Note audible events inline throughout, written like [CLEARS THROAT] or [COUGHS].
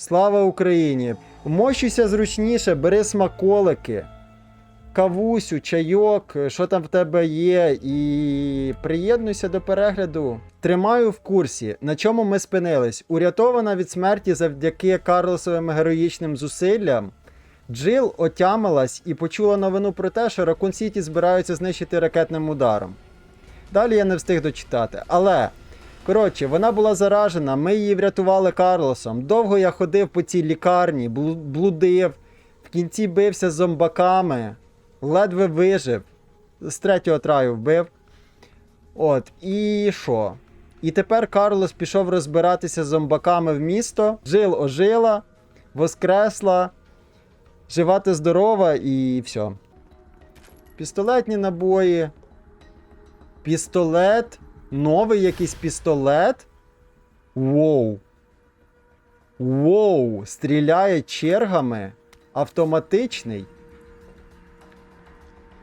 Слава Україні! Мощуйся зручніше, бери смаколики, кавусю, чайок, що там в тебе є, і приєднуйся до перегляду. Тримаю в курсі, на чому ми спинились. Урятована від смерті завдяки Карлосовим героїчним зусиллям. Джил отямилась і почула новину про те, що Ракун Сіті збираються знищити ракетним ударом. Далі я не встиг дочитати. Але, коротше, вона була заражена, ми її врятували Карлосом. Довго я ходив по цій лікарні, блудив, в кінці бився з зомбаками, ледве вижив. З третього траю вбив. От, і що? І тепер Карлос пішов розбиратися з зомбаками в місто. Жил ожила, воскресла, жива та здорова і все. Пістолетні набої. Пістолет. Новий якийсь пістолет. Воу. Воу. Стріляє чергами. Автоматичний.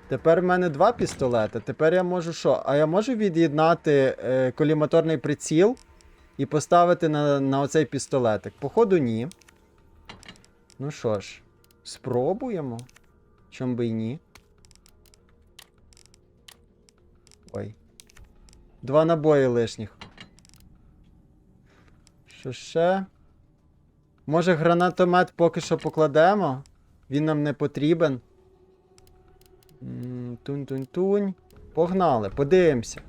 Тепер в мене два пістолети. Тепер я можу що? А я можу від'єднати е, коліматорний приціл і поставити на, на оцей пістолетик. Походу, ні. Ну що ж, спробуємо. Чом би й ні. Ой. Два набої лишніх. Що ще? Може гранатомет поки що покладемо? Він нам не потрібен. Тунь-тунь-тунь. Погнали, подивимося.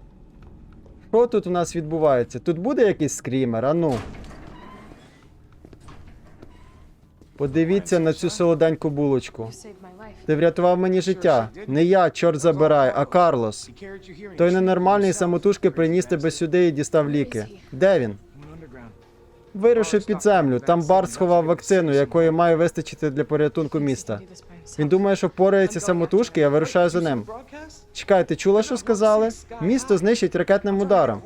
Що тут у нас відбувається? Тут буде якийсь скрімер, а ну. Подивіться на цю солоденьку булочку. Ти врятував мені життя. Не я, чорт забирай, а Карлос. Той ненормальний самотужки приніс тебе сюди і дістав ліки. Де він? Вирушив під землю. Там Барт сховав вакцину, якої має вистачити для порятунку міста. Він думає, що впорається самотужки, я вирушаю за ним. Чекай, ти чула, що сказали? Місто знищить ракетним ударом.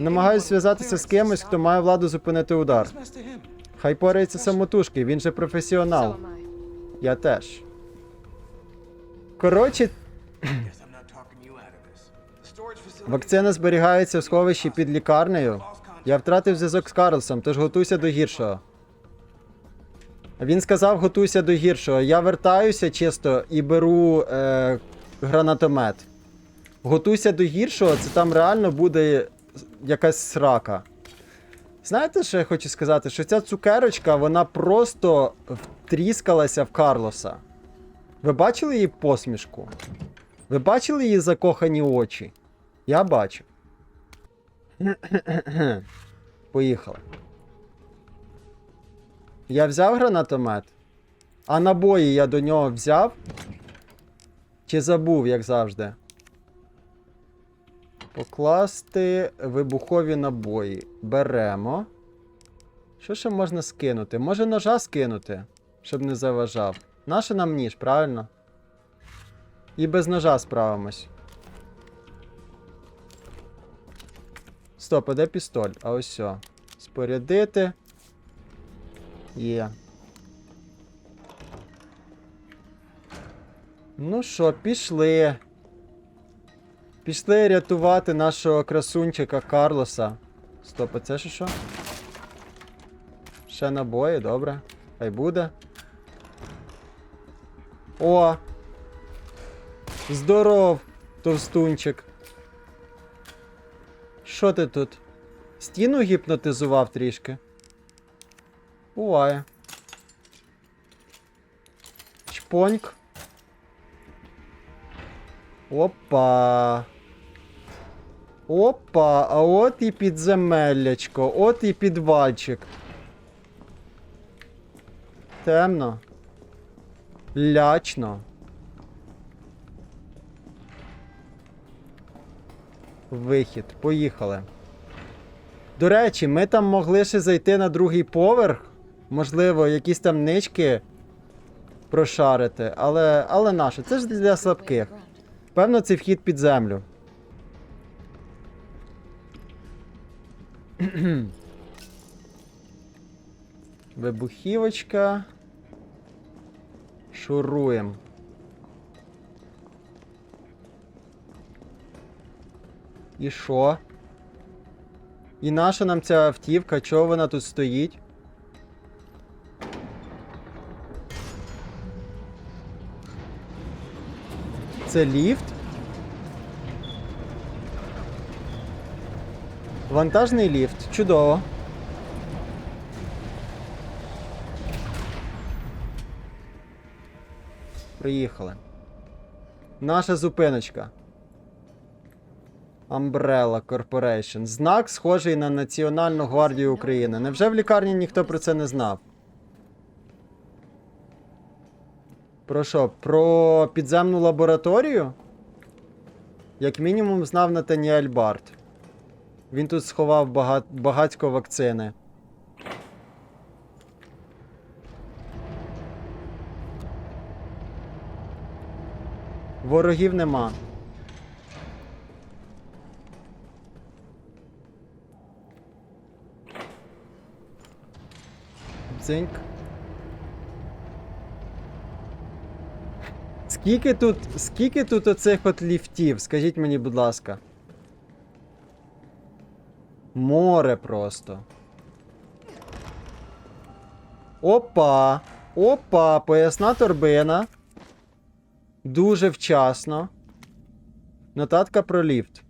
Намагаюсь зв'язатися з кимось, хто має владу зупинити удар. Хай порається самотужки, він же професіонал. Я теж. Коротше, вакцина зберігається в сховищі під лікарнею. Я втратив зв'язок з Карлсом, тож готуйся до гіршого. Він сказав, готуйся до гіршого. Я вертаюся чисто і беру е, гранатомет. Готуйся до гіршого, це там реально буде якась срака. Знаєте, що я хочу сказати? Що ця цукерочка, вона просто втріскалася в Карлоса. Ви бачили її посмішку? Ви бачили її закохані очі? Я бачу. [COUGHS] Поїхали. Я взяв гранатомет, а набої я до нього взяв. Чи забув, як завжди? Покласти вибухові набої. Беремо. Що ще можна скинути? Може ножа скинути, щоб не заважав. Наше нам ніж, правильно? І без ножа справимось. Стоп, а де пістоль? А ось. Спорядити. Є. Ну що, пішли. Пішли рятувати нашого красунчика Карлоса. Стоп, а це ще що? Ще набої, добре. Хай буде. О! Здоров, товстунчик. Що ти тут? Стіну гіпнотизував трішки? Буває. Чпоньк. Опа. Опа, а от і підземеллячко, от і підвальчик. Темно. Лячно. Вихід. Поїхали. До речі, ми там могли ще зайти на другий поверх. Можливо, якісь там нички прошарити, але, але наше. Це ж для слабких. Певно, це вхід під землю. [CLEARS THROAT] Вибухівочка. Шуруємо. І що? І наша нам ця автівка, чого вона тут стоїть? Це ліфт? Вантажний ліфт. Чудово. Приїхали. Наша зупиночка. Umbrella Corporation. Знак схожий на Національну гвардію України. Невже в лікарні ніхто про це не знав? Про що? Про підземну лабораторію? Як мінімум знав Натаніель Барт. Він тут сховав бага... багатько вакцини. Ворогів нема. Дзиньк. Скільки тут, скільки тут оцих от ліфтів? Скажіть мені, будь ласка. Море просто. Опа! Опа! Поясна торбина. Дуже вчасно. Нотатка про ліфт.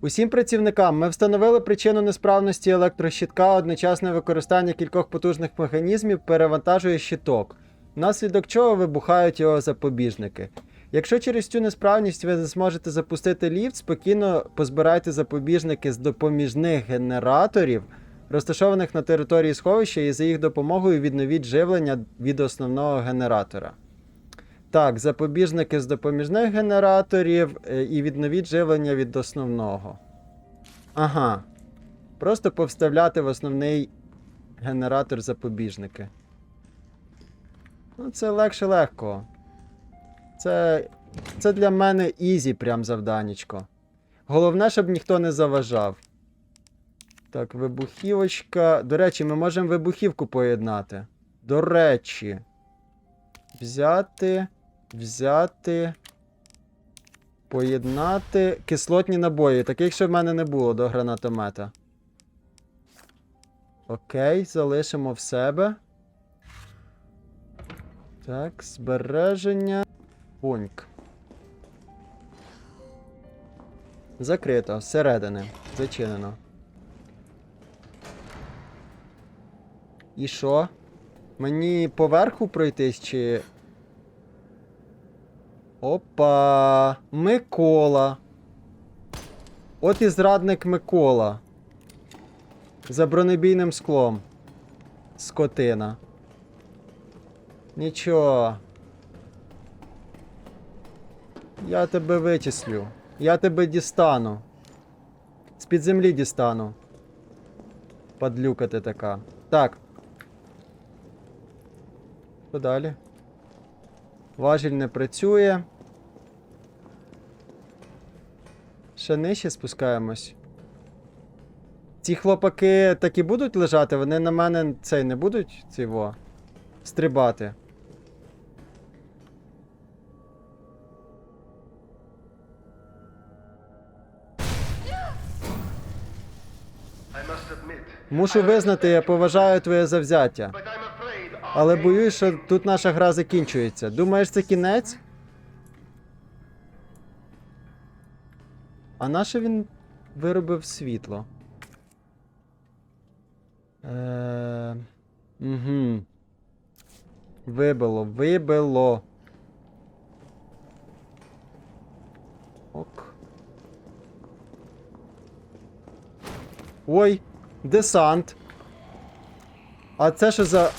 Усім працівникам ми встановили причину несправності електрощитка, одночасне використання кількох потужних механізмів перевантажує щиток, внаслідок чого вибухають його запобіжники. Якщо через цю несправність ви зможете запустити ліфт, спокійно позбирайте запобіжники з допоміжних генераторів, розташованих на території сховища, і за їх допомогою відновіть живлення від основного генератора. Так, запобіжники з допоміжних генераторів е, і відновіть живлення від основного. Ага. Просто повставляти в основний генератор запобіжники. Ну, це легше легко. Це. Це для мене ізі прям завданечко. Головне, щоб ніхто не заважав. Так, вибухівочка. До речі, ми можемо вибухівку поєднати. До речі. Взяти. Взяти. Поєднати кислотні набої. Таких ще в мене не було до гранатомета. Окей, залишимо в себе. Так, збереження. Пуньк. Закрито. Зсередини. Зачинено. І що? Мені поверху пройтись чи. Опа! Микола. От і зрадник Микола. За бронебійним склом. Скотина. Нічого. Я тебе вичислю. Я тебе дістану. З-під землі дістану. Падлюка ти така. Так. Що далі? Важіль не працює. Ще нижче спускаємось. Ці хлопаки так і будуть лежати, вони на мене цей не будуть цього стрибати. Мушу визнати, я поважаю твоє завзяття. Але боюсь, що тут наша гра закінчується. Думаєш, це кінець? А наше він виробив світло? Е... Угу. Вибило, вибило. Ок. Ой, десант. А це що за.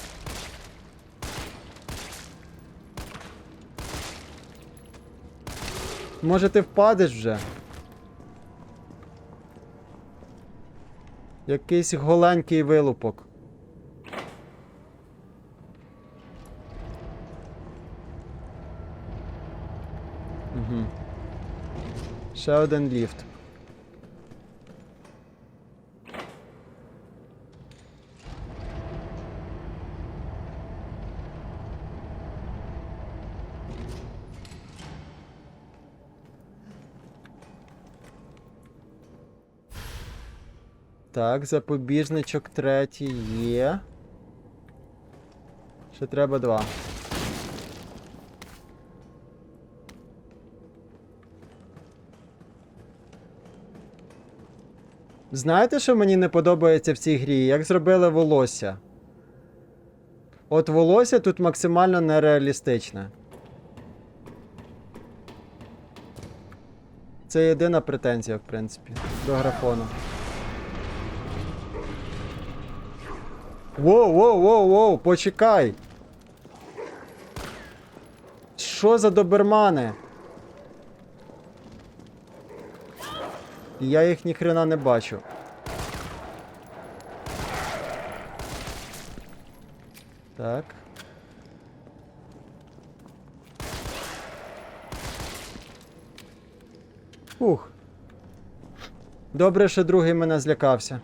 Може ти впадеш вже? Якийсь голенький вилупок. Угу. Ще один ліфт. Так, запобіжничок третій є. Ще треба два. Знаєте, що мені не подобається в цій грі? Як зробили волосся? От волосся тут максимально нереалістичне. Це єдина претензія, в принципі, до графону. Воу, воу, воу, воу, почекай. Що за добермани? Я їх ніхрена не бачу. Так. Ух. Добре, що другий мене злякався.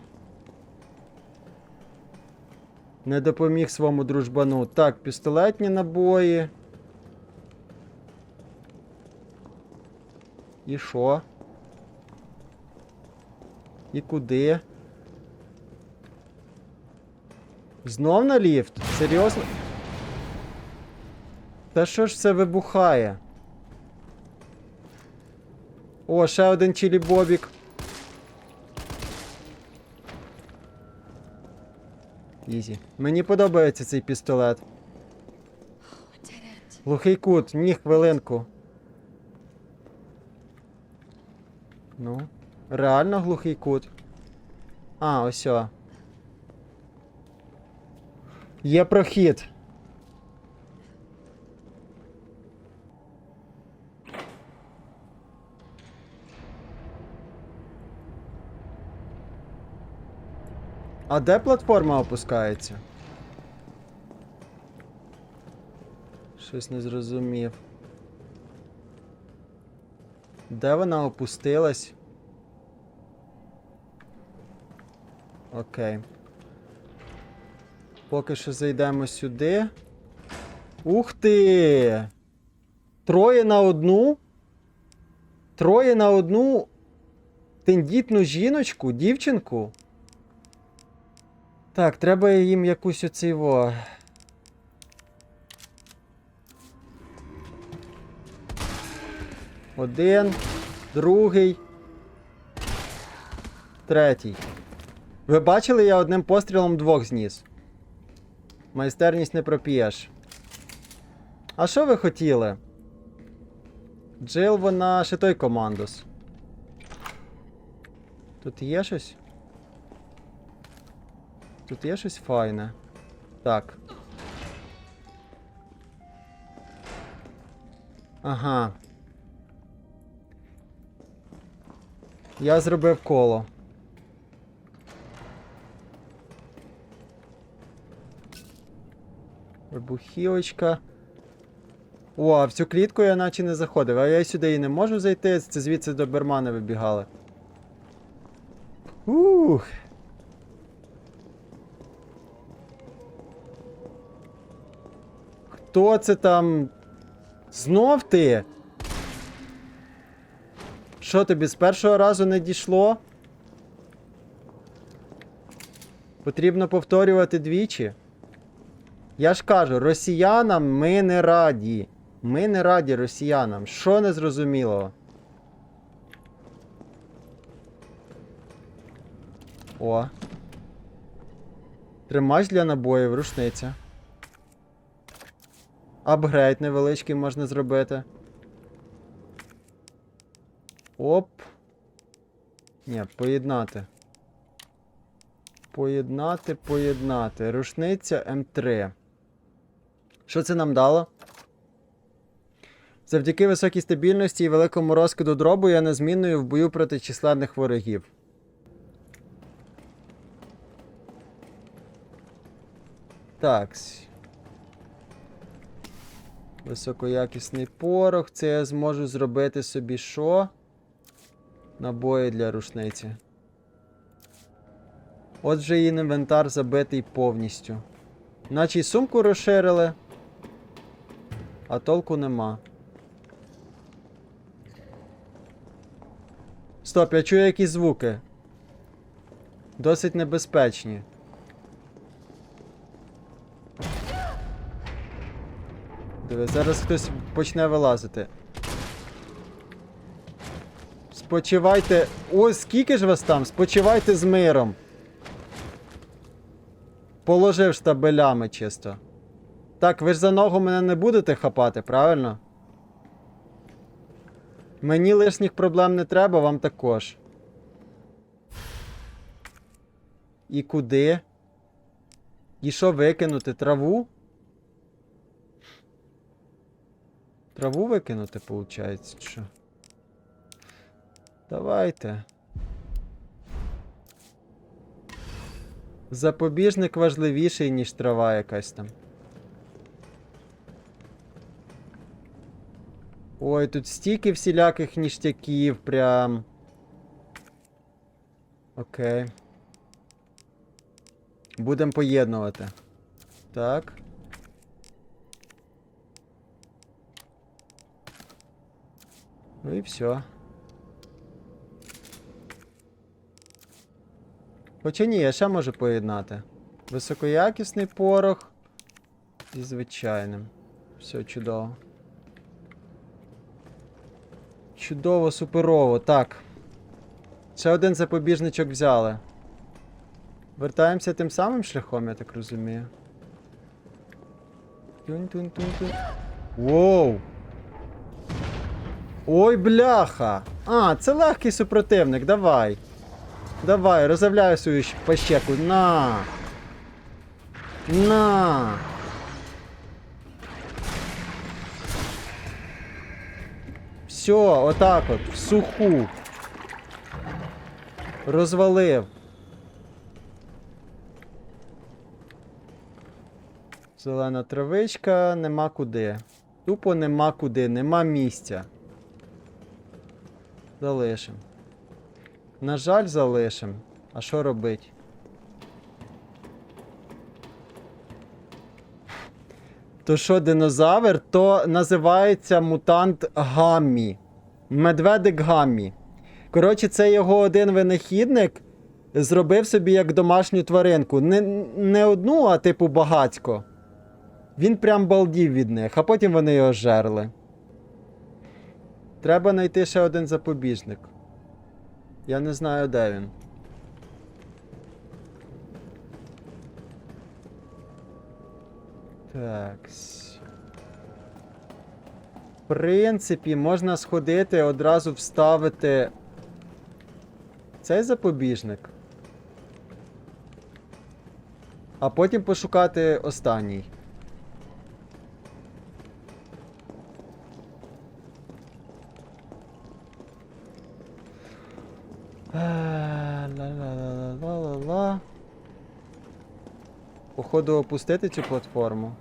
Не допоміг своєму дружбану. Так, пістолетні набої. І що? І куди? Знов на ліфт? Серйозно? Та що ж це вибухає? О, ще один чилі бобік. Ізі. Мені подобається цей пістолет. Глухий кут, ні, хвилинку. Ну, реально глухий кут. А, ось. Є прохід. А де платформа опускається? Щось не зрозумів. Де вона опустилась? Окей. Поки що зайдемо сюди. Ух ти! Троє на одну. Троє на одну тендітну жіночку, дівчинку. Так, треба їм якусь оцей во. Один, другий, третій. Ви бачили, я одним пострілом двох зніс. Майстерність не проп'єш. А що ви хотіли? Джил вона ще той командос. Тут є щось? Тут є щось файне. Так. Ага. Я зробив коло. Вибухівочка. О, а в цю клітку я наче не заходив, а я сюди і не можу зайти, це звідси до Бермана вибігали. Ух. Хто це там? Знов ти? Що тобі з першого разу не дійшло? Потрібно повторювати двічі. Я ж кажу, росіянам ми не раді. Ми не раді росіянам. Що не зрозуміло? О. Тримач для набоїв, рушниця. Апгрейд невеличкий можна зробити. Оп. Ні, поєднати. Поєднати, поєднати. Рушниця М3. Що це нам дало? Завдяки високій стабільності і великому розкиду дробу я незмінною в бою проти численних ворогів. Так. Високоякісний порох. Це я зможу зробити собі що? Набої для рушниці. Отже, її інвентар забитий повністю. Наче й сумку розширили. А толку нема. Стоп, я чую якісь звуки. Досить небезпечні. Диви, зараз хтось почне вилазити. Спочивайте. Ось скільки ж вас там? Спочивайте з миром. Положив штабелями чисто. Так, ви ж за ногу мене не будете хапати, правильно? Мені лишніх проблем не треба, вам також. І куди? І що викинути? Траву? Траву викинути, виходить, що? Давайте. Запобіжник важливіший, ніж трава якась там. Ой, тут стільки всіляких ніштяків, прям. Окей. Будемо поєднувати. Так. Ну і все. Хоча ні, я ще можу поєднати. Високоякісний порох зі звичайним. Все чудово. Чудово, суперово. Так. Ще один запобіжничок взяли. Вертаємося тим самим шляхом, я так розумію. Тюнь-тюнь-тюнь-тюнь. Воу! Ой, бляха! А, це легкий супротивник, давай. Давай, розявляю свою пащеку. На! На! Все, отак от, в суху. Розвалив. Зелена травичка, нема куди. Тупо нема куди, нема місця. Залишим. На жаль, залишим. А що робить? То що динозавр, то називається мутант Гаммі. Медведик Гаммі. Коротше, це його один винахідник зробив собі як домашню тваринку. Не, не одну, а типу багацько. Він прям балдів від них, а потім вони його жерли. Треба знайти ще один запобіжник. Я не знаю, де він. Так. В принципі, можна сходити, одразу вставити цей запобіжник. А потім пошукати останній. Ла-ла-ла-ла-ла-ла. Походу опустити цю платформу.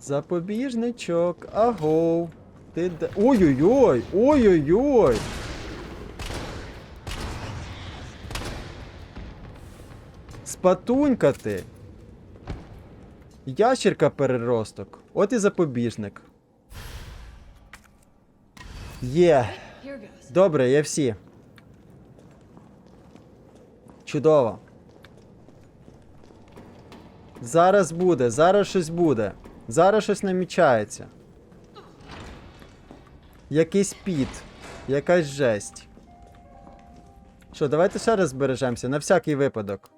Запобіжничок, агов. Ти де. Ой-ой-ой! Ой-ой-ой! Спатунька ти! Ящерка переросток. От і запобіжник. Є. Добре, є всі. Чудово. Зараз буде, зараз щось буде. Зараз щось намічається. Якийсь піт. Якась жесть. Що, давайте ще раз збережемося, на всякий випадок.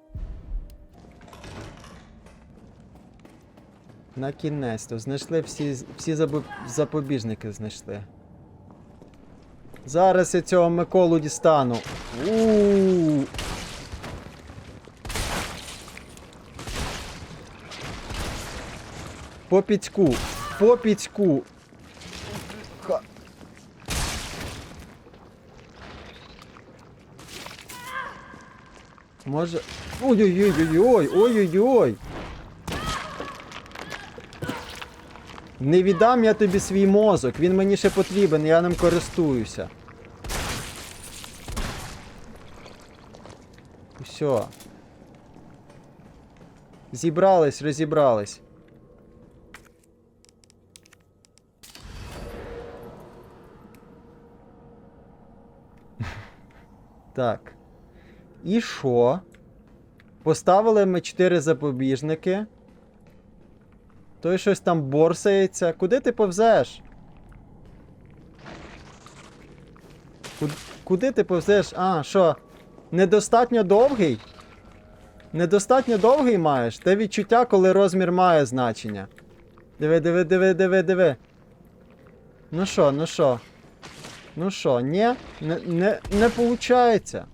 На кінець, то знайшли всі, всі запобіжники знайшли. Зараз я цього Миколу дістану. у По піцьку. По піцьку. Може. Ой-ой-ой-ой-ой! Ой-ой-ой! Не віддам я тобі свій мозок, він мені ще потрібен, я ним користуюся. Все. Зібрались, розібрались. Так. І що? Поставили ми 4 запобіжники. Той щось там борсається. Куди ти повзеш? Куди ти повзеш? А, що? Недостатньо довгий? Недостатньо довгий маєш? Те відчуття, коли розмір має значення. Диви, диви, диви, диви, диви. Ну що, ну що? Ну що, ні? Не, не, не получається.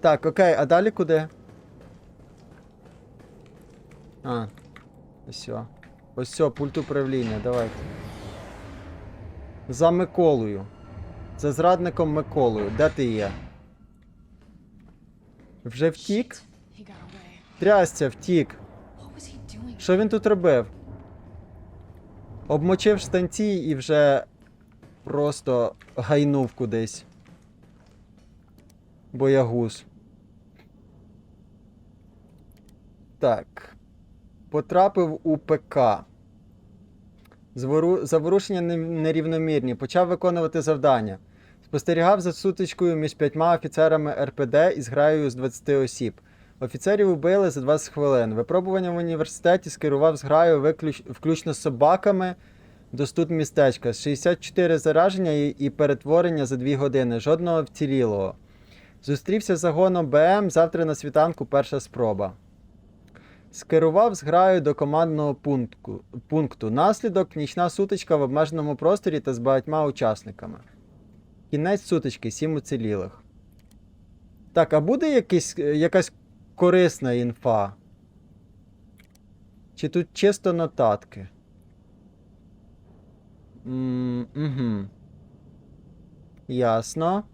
Так, окей, а далі куди? А. Ось. Ось все, пульт управління, давайте. За Миколою. За зрадником Миколою. Де ти є? Вже втік? Трясся, втік. Що він тут робив? Обмочив штанці і вже просто гайнув кудись. Боягуз. Так. Потрапив у ПК. Заворушення нерівномірні. Почав виконувати завдання. Спостерігав за сутичкою між п'ятьма офіцерами РПД із граю з 20 осіб. Офіцерів убили за 20 хвилин. Випробування в університеті скерував з граю виключ... включно з собаками до студ містечка. 64 зараження і, і перетворення за 2 години. Жодного вцілілого. Зустрівся з загоном БМ. Завтра на світанку перша спроба. Скерував з граю до командного пункту. пункту. Наслідок нічна сутичка в обмеженому просторі та з багатьма учасниками. Кінець сутички, 7 уцілілих. Так, а буде якийсь, е, якась корисна інфа? Чи тут чисто нотатки? м угу. Ясно.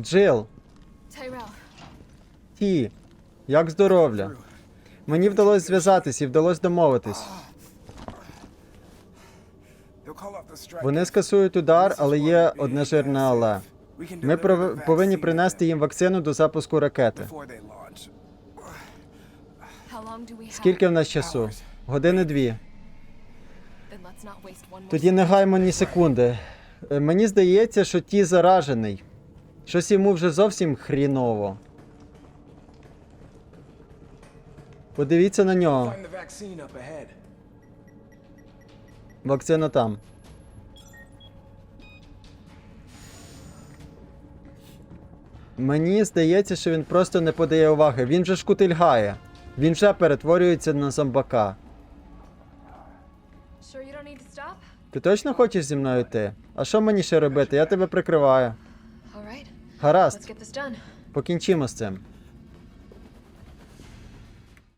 Джил, ті, як здоров'я? Мені вдалося зв'язатись і вдалося домовитись. Вони скасують удар, але є одне жирне але. Ми повинні принести їм вакцину до запуску ракети. Скільки в нас часу? Години дві. Тоді не гаймо ні секунди. Е, Мені здається, що ті заражений. Щось йому вже зовсім хріново. Подивіться на нього. Вакцина там. Мені здається, що він просто не подає уваги. Він вже шкутильгає. Він вже перетворюється на зомбака. Ти точно хочеш зі мною йти? А що мені ще робити? Я тебе прикриваю. Гаразд, покінчимо з цим.